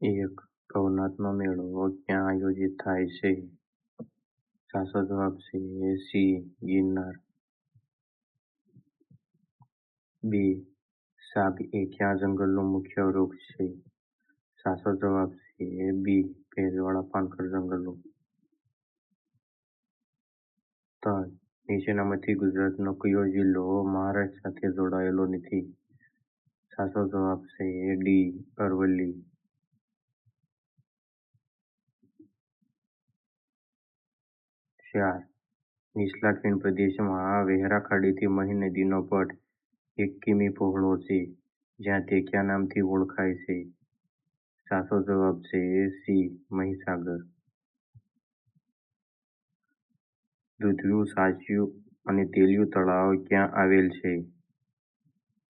એક ભવનાથનો મેળો ક્યાં આયોજિત થાય છે? સાચો જવાબ છે સી. ગિરનાર. બે. સાગ એ કયા જંગલનું મુખ્ય વૃક્ષ છે? સાચો જવાબ છે બી. ભેજવાળા પાનખર જંગલનું. ત્રણ. નીચેનામાંથી ગુજરાતનો કયો જિલ્લો મહારાષ્ટ્ર સાથે જોડાયેલો નથી? સાચો જવાબ છે ડી. અરવલ્લી. ચાર. નીચલા ખીણ પ્રદેશમાં વહેરા ખાડીથી મહી નદીનો પટ એક કિમી પહોળો છે જ્યાં તે કયા નામથી ઓળખાય છે? સાચો જવાબ છે સી. મહીસાગર. દૂધિયું, સાચિયું અને તેલિયું તળાવ ક્યાં આવેલ છે?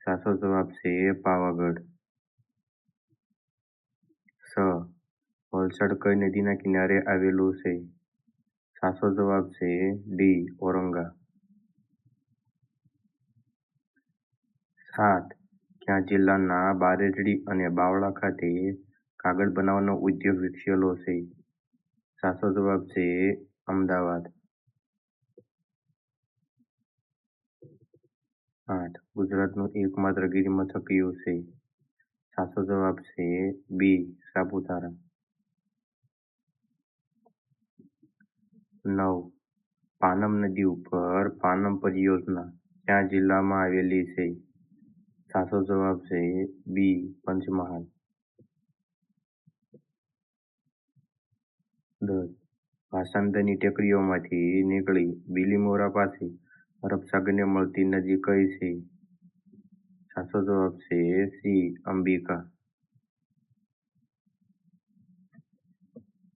સાચો જવાબ છે પાવાગઢ. સ. વલસાડ કઈ નદીના કિનારે આવેલું છે? સાચો જવાબ છે ડી. ઓરંગા સાત. ક્યાં જિલ્લાના બારેરડી અને બાવળા ખાતે કાગળ બનાવવાનો ઉદ્યોગ વિકસેલો છે? સાચો જવાબ છે અમદાવાદ. આઠ. ગુજરાતનું એકમાત્ર ગિરિમથક કયું છે? સાચો જવાબ છે બી. સાપુતારા. નવ. પાનમ નદી ઉપર પાનમ પરિયોજના ક્યાં જિલ્લામાં આવેલી છે? સાચો જવાબ છે બી. પંચમહાલ. દસ. ભાષાંતરની ટેકરીઓમાંથી નીકળી બીલીમોરા પાસે અરબ મળતી નદી કઈ છે? સાચો જવાબ છે સી. અંબિકા.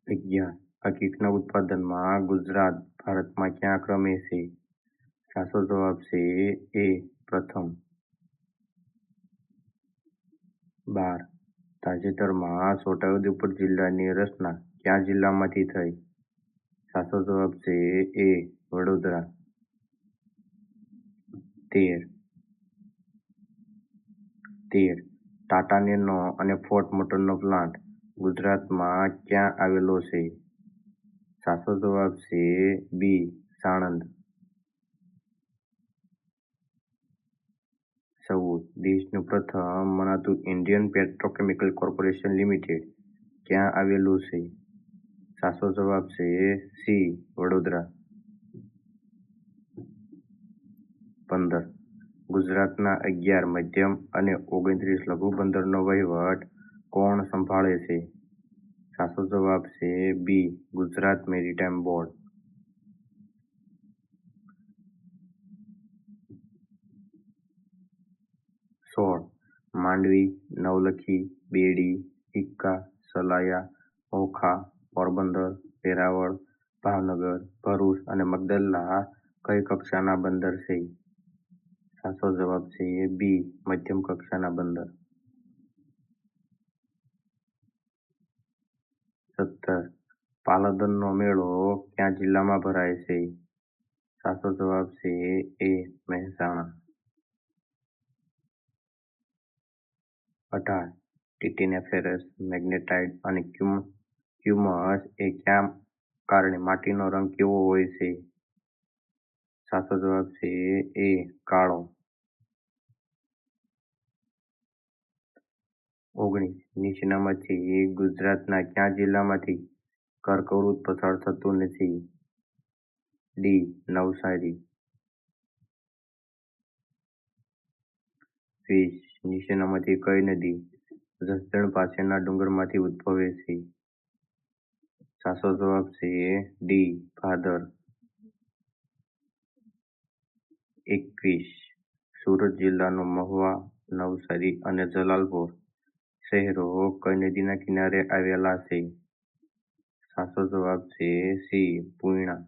અગિયાર. હકીકના ઉત્પાદનમાં ગુજરાત, ભારતમાં કયા ક્રમે છે? સાચો જવાબ છે એ. પ્રથમ. બાર. તાજેતરમાં છોટાઉદેપુર જિલ્લાની રચના કયા જિલ્લામાંથી થઈ? સાચો જવાબ છે એ. વડોદરા. તેર. ટાટા નેનો અને ફોર્ડ મોટરનો પ્લાન્ટ ગુજરાતમાં ક્યાં આવેલો છે? સાચો જવાબ છે બી. સાણંદ. ચૌદ. દેશનું પ્રથમ મનાતું ઇન્ડિયન પેટ્રોકેમિકલ કોર્પોરેશન લિમિટેડ ક્યાં આવેલું છે? સાચો જવાબ છે સી. વડોદરા. પંદર. ગુજરાતના અગિયાર મધ્યમ અને ઓગણત્રીસ લઘુ બંદરનો વહીવટ કોણ સંભાળે છે? સાચો જવાબ છે બી. Gujarat maritime board. સોળ. માંડવી, નવલખી, બેડી, ઈક્કા, સલાયા, ઓખા, પોરબંદર, વેરાવળ, ભાવનગર, ભરૂચ અને મગદલા કઈ કક્ષાના બંદર છે? સાચો જવાબ છે બી. મધ્યમ કક્ષાના બંદર. સત્તર. પાલનદનો મેળો કયા જિલ્લામાં ભરાય છે? સાચો જવાબ છે એ. મહેસાણા. અઢાર. ટિટેનફેરસ, મેગ્નેટાઇટ અને ક્યુમસ એ કયા કારણે માટીનો રંગ કેવો હોય છે? સાચો જવાબ છે એ. કાળો. ઓગણીસ. નીચેનામાંથી ગુજરાતના કયા જિલ્લામાંથી કર્કવૃત પસાર થતું નથી? ડી. નવસારી. વીસ. નીચેનામાંથી કઈ નદી જસદણ પાસેના ડુંગરમાંથી ઉદ્ભવે છે? સાચો જવાબ છે એ ડી. ભાદર. એકવીસ. સુરત જિલ્લાનું મહુવા, નવસારી અને જલાલપોર શહેરો કઈ નદીના કિનારે આવેલા છે? સાચો જવાબ છે સી. પૂર્ણા.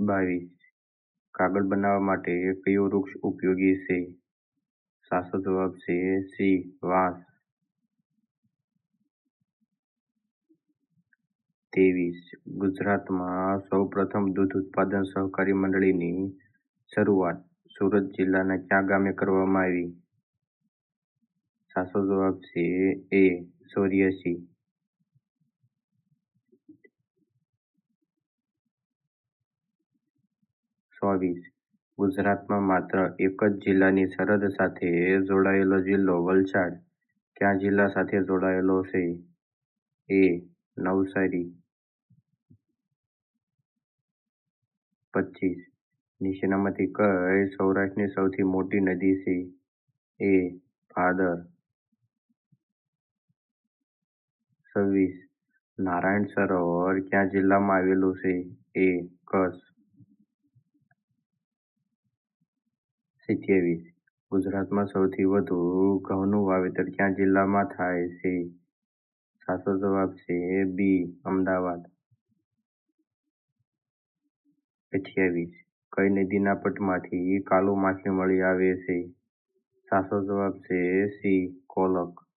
બાવીસ. કાગળ બનાવવા માટે કયું વૃક્ષ ઉપયોગી છે? સાચો જવાબ છે સી. વાંસ. ત્રેવીસ. ગુજરાતમાં સૌ પ્રથમ દૂધ ઉત્પાદન સહકારી મંડળીની શરૂઆત સુરત જિલ્લાના ક્યાં ગામે કરવામાં આવી? સાચો જવાબ છે એ ચોર્યાસી ચોવીસ ગુજરાતમાં માત્ર એક જ જિલ્લાની સરહદ સાથે જોડાયેલો જિલ્લો વલસાડ કયા જિલ્લા સાથે જોડાયેલો છે? એ નવસારી. પચીસ. નીચેનામાંથી કઈ સૌરાષ્ટ્રની સૌથી મોટી નદી છે. એ ભાદર. છવ્વીસ. નારાયણ સરોવર કયા જિલ્લામાં આવેલું છે? એ, કચ્છ. સિત્યાવીસ. ગુજરાતમાં સૌથી વધુ ઘઉંનું વાવેતર કયા જિલ્લામાં થાય છે? સાચો જવાબ છે બી, અમદાવાદ. અઠ્યાવીસ. કઈ નદીના પટમાંથી કાળુ માછલી મળી આવે છે. સાચો જવાબ છે સી કોલક.